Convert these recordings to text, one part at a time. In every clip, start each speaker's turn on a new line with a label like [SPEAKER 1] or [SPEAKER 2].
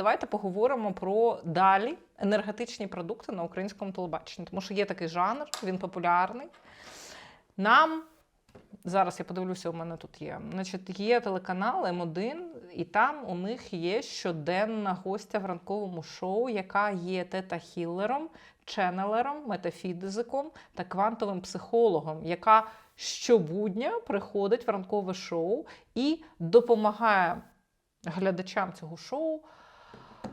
[SPEAKER 1] давайте поговоримо про далі енергетичні продукти на українському телебаченні, тому що є такий жанр, він популярний. Нам зараз я подивлюся, у мене тут є. Значить, є телеканал М1, і там у них є щоденна гостя в ранковому шоу, яка є тета-хілером, ченнелером, метафізиком та квантовим психологом, яка щобудня приходить в ранкове шоу і допомагає глядачам цього шоу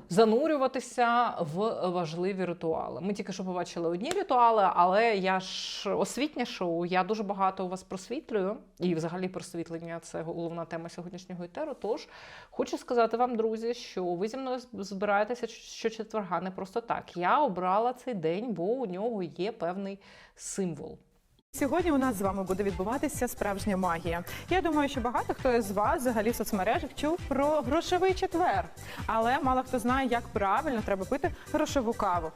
[SPEAKER 1] занурюватися в важливі ритуали. Ми тільки що побачили одні ритуали, але я ж освітнє шоу. Я дуже багато у вас просвітлюю, і взагалі просвітлення це головна тема сьогоднішнього етеру. Тож хочу сказати вам, друзі, що ви зі мною збираєтеся щочетверга не просто так. Я обрала цей день, бо у нього є певний символ.
[SPEAKER 2] Сьогодні у нас з вами буде відбуватися справжня магія. Я думаю, що багато хто з вас взагалі в соцмережах чув про грошовий четвер, але мало хто знає, як правильно треба пити грошову каву.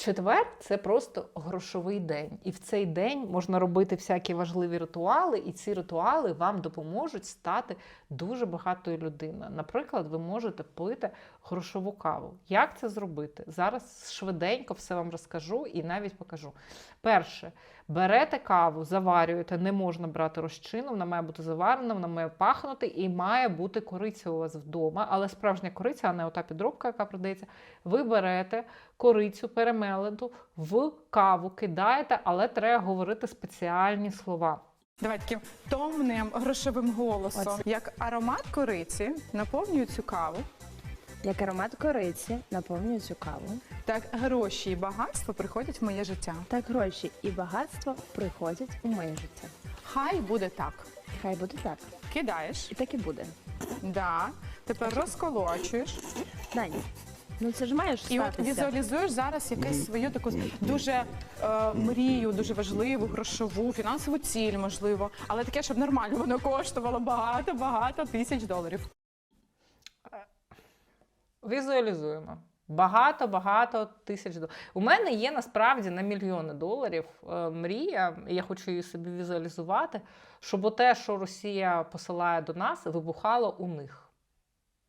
[SPEAKER 1] Четвер це просто грошовий день, і в цей день можна робити всякі важливі ритуали, і ці ритуали вам допоможуть стати дуже багатою людиною. Наприклад, ви можете пити грошову каву. Як це зробити? Зараз швиденько все вам розкажу і навіть покажу. Перше, берете каву, заварюєте, не можна брати розчину, вона має бути заварена, вона має пахнути і має бути кориця у вас вдома, але справжня кориця, а не ота підробка, яка продається. Ви берете корицю перемелену в каву, кидаєте, але треба говорити спеціальні слова.
[SPEAKER 2] Давайте таким томним грошовим голосом,
[SPEAKER 3] Оце.
[SPEAKER 2] як аромат кориці наповнює цю каву.
[SPEAKER 3] Як аромат кориці наповнює цю каву.
[SPEAKER 2] Так гроші і багатство приходять в моє життя.
[SPEAKER 3] Так гроші і багатство приходять у моє життя.
[SPEAKER 2] Хай буде так.
[SPEAKER 3] Хай буде так.
[SPEAKER 2] Кидаєш,
[SPEAKER 3] І так і буде.
[SPEAKER 2] да. Тепер розколочуєш
[SPEAKER 3] Дані, ну це ж маєш
[SPEAKER 2] і от
[SPEAKER 3] статися.
[SPEAKER 2] візуалізуєш зараз якусь свою таку дуже е, мрію, дуже важливу, грошову, фінансову ціль, можливо, але таке, щоб нормально воно коштувало багато, багато тисяч доларів.
[SPEAKER 1] Візуалізуємо. Багато, багато тисяч доларів. У мене є насправді на мільйони доларів е, мрія, і я хочу її собі візуалізувати, щоб те, що Росія посилає до нас, вибухало у них.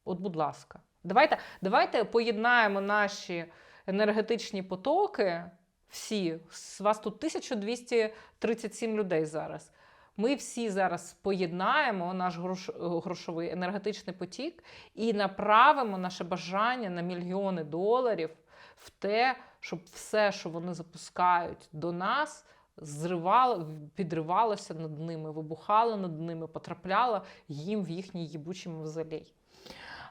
[SPEAKER 1] От, будь ласка, давайте, давайте поєднаємо наші енергетичні потоки. Всі, С- вас тут 1237 людей зараз. Ми всі зараз поєднаємо наш грош- грошовий енергетичний потік і направимо наше бажання на мільйони доларів в те, щоб все, що вони запускають до нас, зривало, підривалося над ними, вибухало над ними, потрапляло їм в їхній їбучий мавзолей.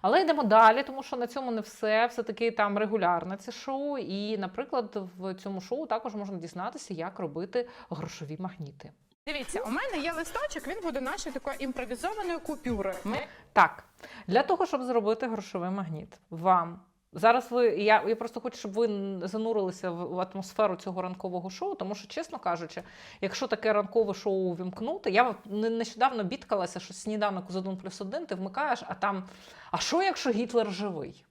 [SPEAKER 1] Але йдемо далі, тому що на цьому не все. Все-таки там регулярне це шоу. І, наприклад, в цьому шоу також можна дізнатися, як робити грошові магніти.
[SPEAKER 2] Дивіться, у мене є листочок, він буде нашою такою імпровізованою купюрою. Ми
[SPEAKER 1] Так, для того, щоб зробити грошовий магніт, вам зараз ви. Я, я просто хочу, щоб ви занурилися в, атмосферу цього ранкового шоу, тому що, чесно кажучи, якщо таке ранкове шоу увімкнути, я не- нещодавно бідкалася, що сніданок з 1 плюс 1 ти вмикаєш, а там. А що, якщо Гітлер живий?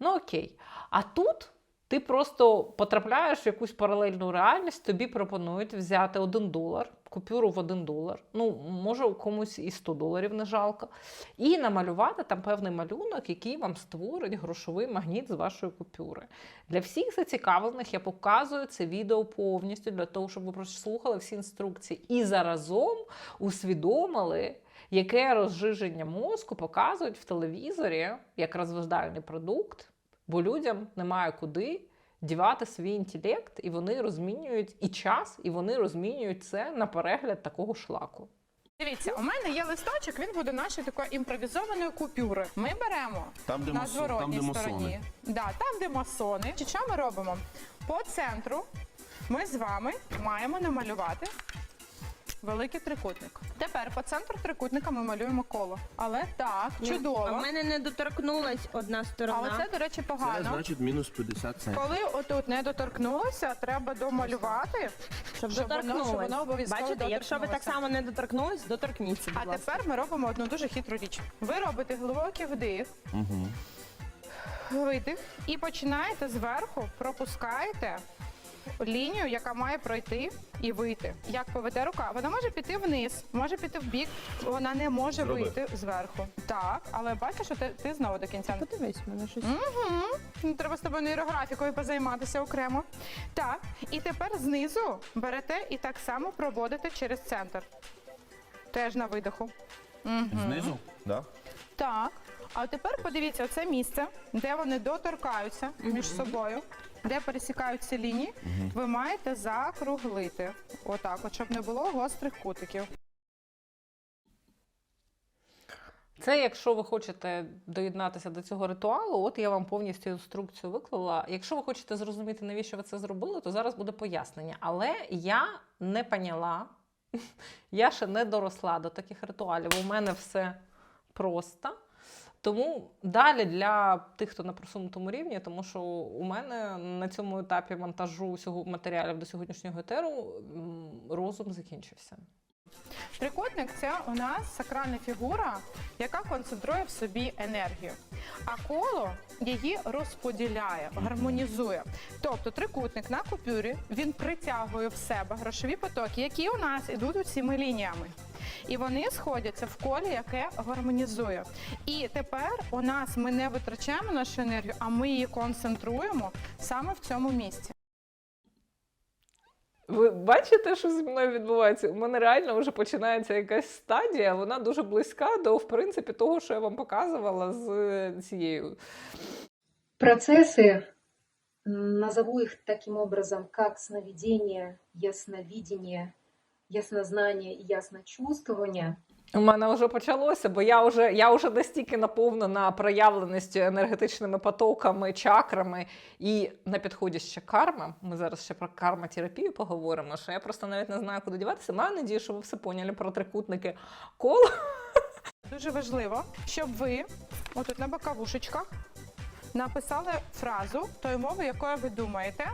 [SPEAKER 1] Ну окей. А тут. Ти просто потрапляєш в якусь паралельну реальність, тобі пропонують взяти один долар, купюру в один долар. Ну, може, комусь і 100 доларів не жалко, і намалювати там певний малюнок, який вам створить грошовий магніт з вашої купюри. Для всіх зацікавлених я показую це відео повністю для того, щоб ви прослухали всі інструкції і заразом усвідомили. Яке розжиження мозку показують в телевізорі як розважальний продукт, бо людям немає куди дівати свій інтелект, і вони розмінюють і час, і вони розмінюють це на перегляд такого шлаку.
[SPEAKER 2] дивіться, у мене є листочок, він буде нашою такою імпровізованою купюрою. Ми беремо
[SPEAKER 4] Там, де
[SPEAKER 2] на
[SPEAKER 4] там,
[SPEAKER 2] зворотній
[SPEAKER 4] де
[SPEAKER 2] стороні.
[SPEAKER 4] масони.
[SPEAKER 2] Да, там, де масони. Чи що ми робимо? По центру ми з вами маємо намалювати великий трикутник. Тепер по центру трикутника ми малюємо коло. Але так, чудово.
[SPEAKER 5] А в мене не доторкнулась одна сторона.
[SPEAKER 2] Але це, до речі,
[SPEAKER 4] Це
[SPEAKER 2] погано.
[SPEAKER 4] значить мінус 50 центів.
[SPEAKER 2] Коли отут не доторкнулося, треба домалювати,
[SPEAKER 5] щоб
[SPEAKER 2] щоб воно, щоб воно обов'язково
[SPEAKER 5] Бачите, якщо ви так
[SPEAKER 2] доторкнулося.
[SPEAKER 5] само не доторкнулись, доторкніться, будь
[SPEAKER 2] А
[SPEAKER 5] ласка.
[SPEAKER 2] тепер ми робимо одну дуже хитру річ. Ви робите глибокий вдих,
[SPEAKER 4] Угу.
[SPEAKER 2] видих і починаєте зверху, пропускаєте лінію, яка має пройти і вийти. Як поведе рука? Вона може піти вниз, може піти в бік, вона не може
[SPEAKER 4] Зроби.
[SPEAKER 2] вийти зверху. Так, але бачиш, що ти, ти знову до кінця. не
[SPEAKER 3] Подивись, в мене щось.
[SPEAKER 2] Угу. Треба з тобою нейрографікою позайматися окремо. Так, і тепер знизу берете і так само проводите через центр. Теж на видиху. Угу.
[SPEAKER 4] Знизу? Да?
[SPEAKER 2] Так. А тепер подивіться це місце, де вони доторкаються між собою, де пересікаються лінії. Ви маєте закруглити. Отак, от, щоб не було гострих кутиків.
[SPEAKER 1] Це якщо ви хочете доєднатися до цього ритуалу, от я вам повністю інструкцію виклала. Якщо ви хочете зрозуміти, навіщо ви це зробили, то зараз буде пояснення. Але я не поняла, я ще не доросла до таких ритуалів. У мене все просто. Тому далі для тих, хто на просунутому рівні, тому що у мене на цьому етапі монтажу матеріалів до сьогоднішнього етеру розум закінчився.
[SPEAKER 2] Трикутник це у нас сакральна фігура, яка концентрує в собі енергію. А коло її розподіляє, гармонізує. Тобто трикутник на купюрі він притягує в себе грошові потоки, які у нас ідуть усіми лініями. І вони сходяться в колі, яке гармонізує. І тепер у нас ми не витрачаємо нашу енергію, а ми її концентруємо саме в цьому місці.
[SPEAKER 1] Ви бачите, що зі мною відбувається? У мене реально вже починається якась стадія, вона дуже близька до, в принципі, того, що я вам показувала з е, цією.
[SPEAKER 6] Процессы, назову их таким образом, как сновидение, ясновидение, яснознание и ясночувствование,
[SPEAKER 1] У мене вже почалося, бо я вже, я вже настільки наповнена проявленістю енергетичними потоками, чакрами і на підході ще карма. Ми зараз ще про карма-терапію поговоримо, що я просто навіть не знаю, куди діватися. Маю надію, що ви все поняли про трикутники коло.
[SPEAKER 2] Дуже важливо, щоб ви отут на боковушечках написали фразу тою мовою, якою ви думаєте.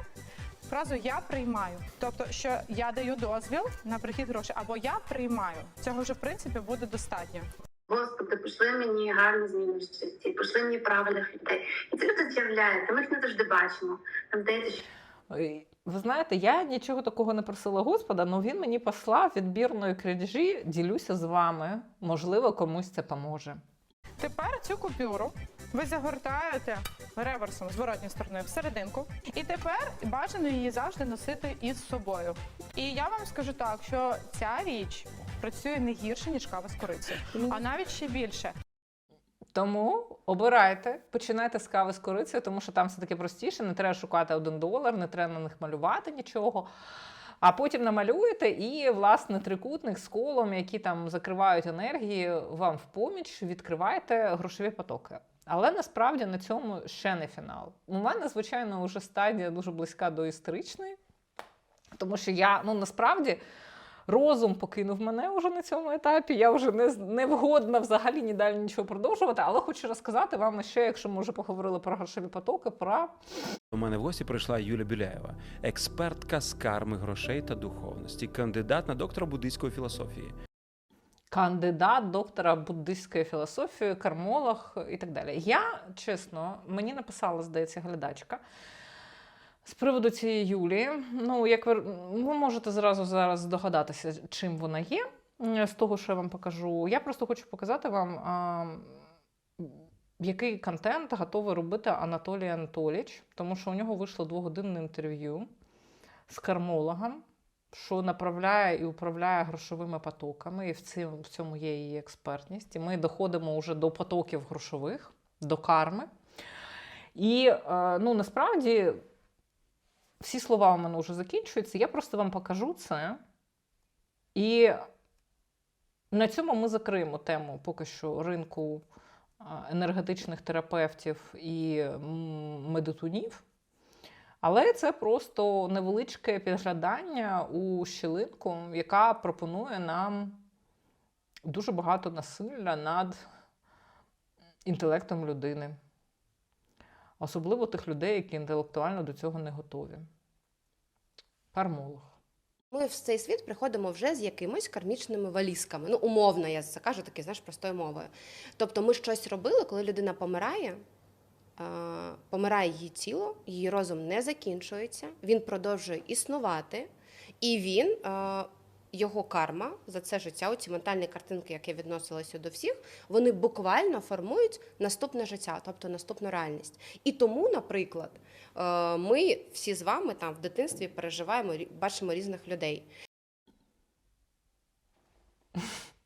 [SPEAKER 2] Фразу я приймаю. Тобто, що я даю дозвіл на прихід грошей, або я приймаю. Цього вже в принципі буде достатньо.
[SPEAKER 7] Господи, пошли мені гарні зміни в житті, пошли мені правильних людей. І це люди з'являється. Ми їх не завжди бачимо. Там що
[SPEAKER 1] Ви знаєте, я нічого такого не просила Господа, але він мені послав відбірної крінжі, ділюся з вами. Можливо, комусь це поможе.
[SPEAKER 2] Тепер цю купюру ви загортаєте реверсом зворотньою стороною всерединку. І тепер бажано її завжди носити із собою. І я вам скажу так, що ця річ працює не гірше, ніж кава з корицею, а навіть ще більше.
[SPEAKER 1] Тому обирайте, починайте з кави з корицею, тому що там все таки простіше, не треба шукати один долар, не треба на них малювати нічого. А потім намалюєте і, власне, трикутник з колом, які там закривають енергії, вам в поміч, відкривайте грошові потоки. Але насправді на цьому ще не фінал. У мене, звичайно, вже стадія дуже близька до історичної, тому що я ну насправді розум покинув мене вже на цьому етапі. Я вже не, не вгодна взагалі ні далі нічого продовжувати. Але хочу розказати вам ще, якщо ми вже поговорили про грошові потоки, про
[SPEAKER 8] У мене в гості прийшла Юля Біляєва, експертка з карми грошей та духовності, кандидат на доктора буддийської філософії.
[SPEAKER 1] Кандидат доктора буддистської філософії, кармолог і так далі. Я чесно, мені написала, здається, глядачка. З приводу цієї Юлії, ну як ви, ви можете зразу зараз здогадатися, чим вона є, з того, що я вам покажу. Я просто хочу показати вам, а, який контент готовий робити Анатолій Анатолійович, тому що у нього вийшло двогодинне інтерв'ю з кармологом, що направляє і управляє грошовими потоками, і в цьому, є її експертність. І ми доходимо вже до потоків грошових, до карми. І е, ну, насправді всі слова у мене вже закінчуються. Я просто вам покажу це. І на цьому ми закриємо тему поки що ринку е, енергетичних терапевтів і медитунів. Але це просто невеличке підглядання у щілинку, яка пропонує нам дуже багато насилля над інтелектом людини. Особливо тих людей, які інтелектуально до цього не готові. Кармолог.
[SPEAKER 9] Ми в цей світ приходимо вже з якимось кармічними валізками. Ну, умовно, я це кажу таки, знаєш, простою мовою. Тобто ми щось робили, коли людина помирає, помирає її тіло, її розум не закінчується, він продовжує існувати, і він, е, його карма за це життя, оці ментальні картинки, які відносилися до всіх, вони буквально формують наступне життя, тобто наступну реальність. І тому, наприклад, е, ми всі з вами там в дитинстві переживаємо, бачимо різних людей.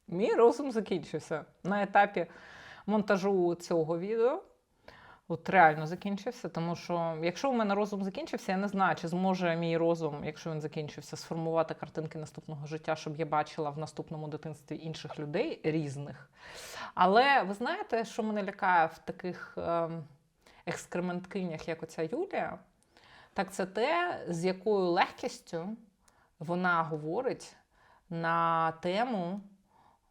[SPEAKER 1] Мій розум закінчився на етапі монтажу цього відео. От реально закінчився, тому що якщо у мене розум закінчився, я не знаю, чи зможе мій розум, якщо він закінчився, сформувати картинки наступного життя, щоб я бачила в наступному дитинстві інших людей різних. Але ви знаєте, що мене лякає в таких ем, екскременткинях, як оця Юлія? Так це те, з якою легкістю вона говорить на тему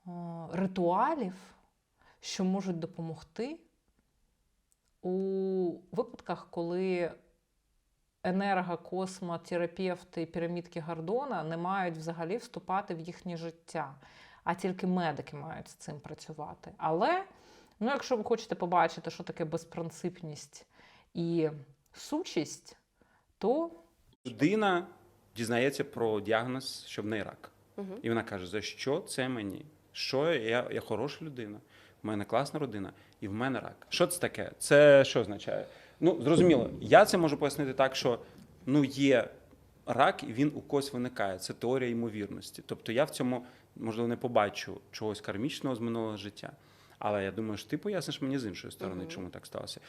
[SPEAKER 1] е, ритуалів, що можуть допомогти у випадках, коли енергокосмотерапевти пірамідки Гордона не мають взагалі вступати в їхнє життя, а тільки медики мають з цим працювати. Але, ну, якщо ви хочете побачити, що таке безпринципність і сучість, то
[SPEAKER 8] Людина дізнається про діагноз, що в неї рак.
[SPEAKER 9] Угу.
[SPEAKER 8] І вона каже: за що це мені? Що я, я хороша людина, в мене класна родина, і в мене рак. Що це таке? Це що означає? Ну, зрозуміло, я це можу пояснити так, що ну є рак, і він у когось виникає. Це теорія ймовірності. Тобто я в цьому, можливо, не побачу чогось кармічного з минулого життя. Але я думаю, що ти поясниш мені з іншої сторони,
[SPEAKER 9] Мгм.
[SPEAKER 8] чому так сталося.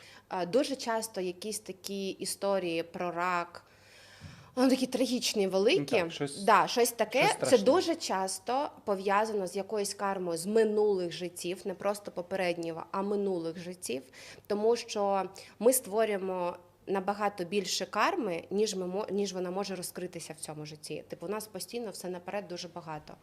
[SPEAKER 9] Дуже часто якісь такі історії про рак, вони такі трагічні, великі.
[SPEAKER 8] Ну так, щось-
[SPEAKER 9] да, щось таке.
[SPEAKER 8] щось
[SPEAKER 9] це дуже часто пов'язано з якоюсь кармою з минулих життів, не просто попереднього, а минулих життів. Тому що ми створюємо. Набагато більше карми, ніж ми ніж вона може розкритися в цьому житті. Типу, у нас постійно все наперед дуже багато.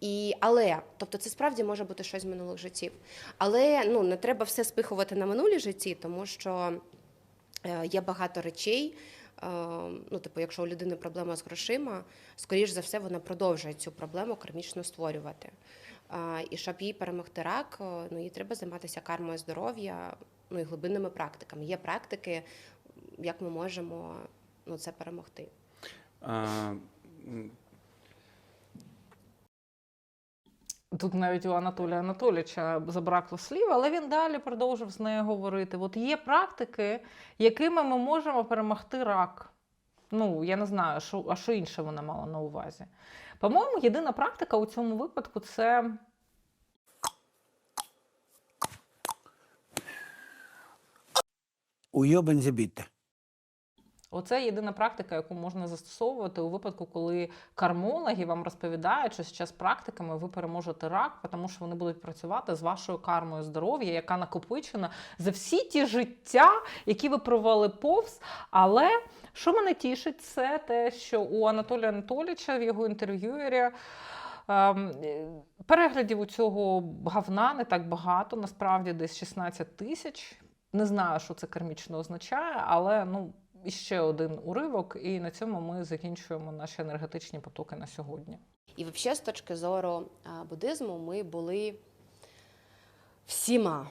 [SPEAKER 9] І але, тобто, це справді може бути щось з минулих життів. Але ну не треба все спихувати на минулі житті, тому що е, є багато речей. Е, Ну, типу, якщо у людини проблема з грошима, скоріш за все, вона продовжує цю проблему кармічно створювати. І щоб їй перемогти рак, е, ну їй треба займатися кармою здоров'я, ну і глибинними практиками. Є практики, як ми можемо ну, це перемогти.
[SPEAKER 8] А,
[SPEAKER 1] Тут навіть у Анатолія Анатолійовича забракло слів, але він далі продовжив з нею говорити. От є практики, якими ми можемо перемогти рак. Ну, я не знаю, що, а що інше вона мала на увазі. По-моєму, єдина практика у цьому випадку це
[SPEAKER 4] Уйобан bitte.
[SPEAKER 1] Оце єдина практика, яку можна застосовувати у випадку, коли кармологи вам розповідають, що зараз практиками ви переможете рак, тому що вони будуть працювати з вашою кармою здоров'я, яка накопичена за всі ті життя, які ви провели повз. Але що мене тішить, це те, що у Анатолія Анатолійовича в його інтерв'юері. ем, Переглядів у цього говна не так багато, насправді десь 16 тисяч. Не знаю, що це кармічно означає, але ну, іще один уривок, і на цьому ми закінчуємо наші енергетичні потоки на сьогодні.
[SPEAKER 9] І взагалі, з точки зору буддизму, ми були всіма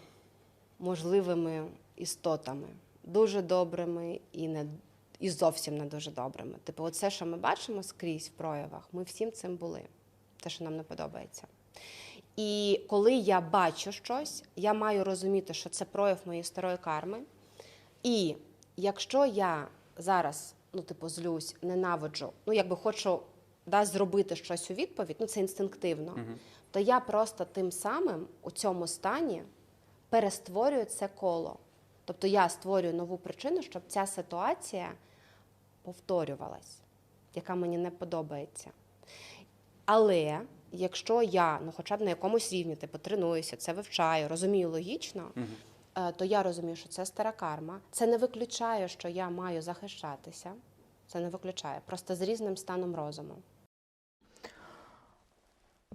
[SPEAKER 9] можливими істотами, дуже добрими і не і зовсім не дуже добрими. Типу, оце, що ми бачимо скрізь в проявах, ми всім цим були. Те, що нам не подобається. І коли я бачу щось, я маю розуміти, що це прояв моєї старої карми. І якщо я зараз, ну, типу, злюсь, ненавиджу, ну, якби хочу да, зробити щось у відповідь, ну це інстинктивно,
[SPEAKER 8] Мгм.
[SPEAKER 9] то я просто тим самим у цьому стані перестворюю це коло. Тобто я створюю нову причину, щоб ця ситуація повторювалась, яка мені не подобається. Але якщо я ну, хоча б на якомусь рівні типу, тренуюся, це вивчаю, розумію логічно,
[SPEAKER 8] Мгм.
[SPEAKER 9] Е, то я розумію, що це стара карма. Це не виключає, що я маю захищатися. Це не виключає, просто з різним станом розуму.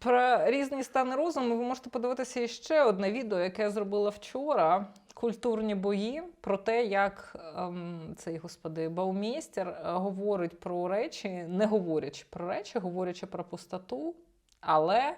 [SPEAKER 1] Про різні стани розуму ви можете подивитися ще одне відео, яке я зробила вчора. Культурні бої про те, як ем, цей господи Баумейстер е, говорить про речі, не говорячи про речі, говорячи про пустоту, але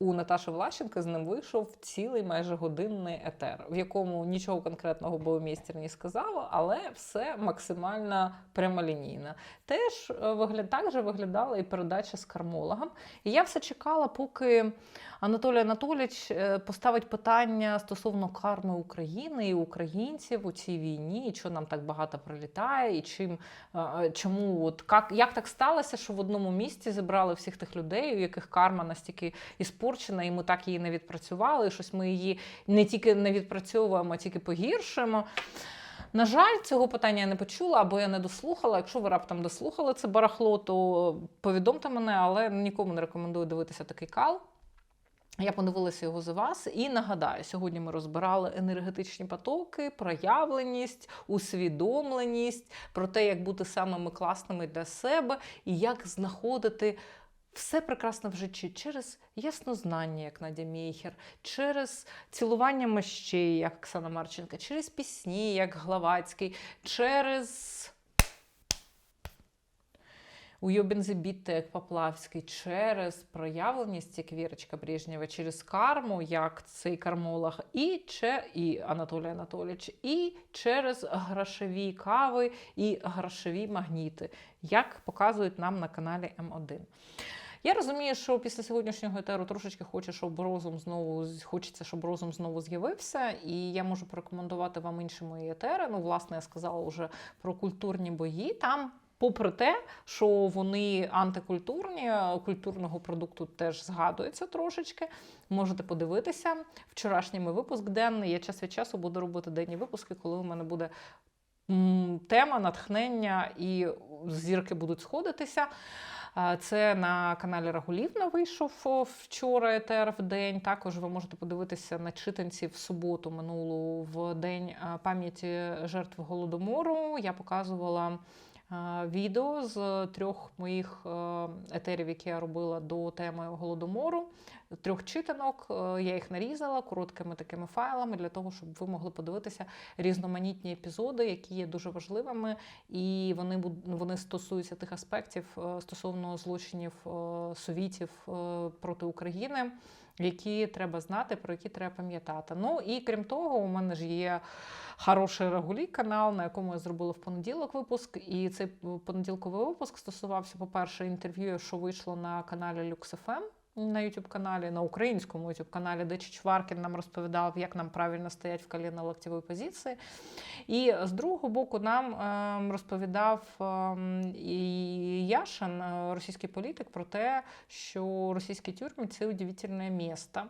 [SPEAKER 1] у Наташі Влащенка з ним вийшов цілий майже годинний етер, в якому нічого конкретного боумістер не сказав, але все максимально прямолінійно. Теж е, вигляд, так же виглядала і передача з кармологом. І я все чекала, поки Анатолій Анатолійович е, поставить питання стосовно карми України і українців у цій війні, і що нам так багато прилітає, і чим чому от як, як так сталося, що в одному місці зібрали всіх тих людей, у яких карма настільки іспорчена, і ми так її не відпрацювали, і щось ми її не тільки не відпрацьовуємо, а тільки погіршуємо. На жаль, цього питання я не почула або я не дослухала. Якщо ви раптом дослухали це барахло, то повідомте мене, але нікому не рекомендую дивитися такий кал. Я подивилася його за вас і нагадаю, сьогодні ми розбирали енергетичні потоки, проявленість, усвідомленість, про те, як бути самими класними для себе і як знаходити все прекрасне в житті через яснознання, як Надя Мейхер, через цілування мощей, як Оксана Марченка, через пісні, як Главацький, через уйобін Зебітта, як Поплавський, через проявленість, як Вірочка Брежнєва, через карму, як цей кармолог, і, че, і Анатолій Анатолійович, і через грошові кави і грошові магніти, як показують нам на каналі М1. Я розумію, що після сьогоднішнього етеру трошечки хоче, щоб розум знову хочеться, щоб розум знову з'явився. І я можу порекомендувати вам інші мої етери. Ну, власне, я сказала вже про культурні бої. Там, попри те, що вони антикультурні, культурного продукту теж згадується трошечки. Можете подивитися. Вчорашній мій випуск денний. Я час від часу буду робити денні випуски, коли у мене буде тема, натхнення і зірки будуть сходитися. Це на каналі Рагулівна вийшов вчора етер в день. Також ви можете подивитися на читанці в суботу минулу в день пам'яті жертв голодомору. Я показувала відео з трьох моїх е, етерів, які я робила до теми голодомору. Трьох читанок. Е, Я їх нарізала короткими такими файлами для того, щоб ви могли подивитися різноманітні епізоди, які є дуже важливими, і вони вони стосуються тих аспектів е, стосовно злочинів е, совітів проти України. Які треба знати, про які треба пам'ятати. Ну і крім того, у мене ж є хороший регулій канал, на якому я зробила в понеділок випуск. І цей понеділковий випуск стосувався, по-перше, інтерв'ю, що вийшло на каналі LuxFM на youtube каналі на українському youtube каналі де Чичваркін нам розповідав, як нам правильно стоять в коліно-локтєвій позиції. І з другого боку, нам ем, розповідав ем, і Яшин, е, російський політик, про те, що російські тюрми це удивительне місто.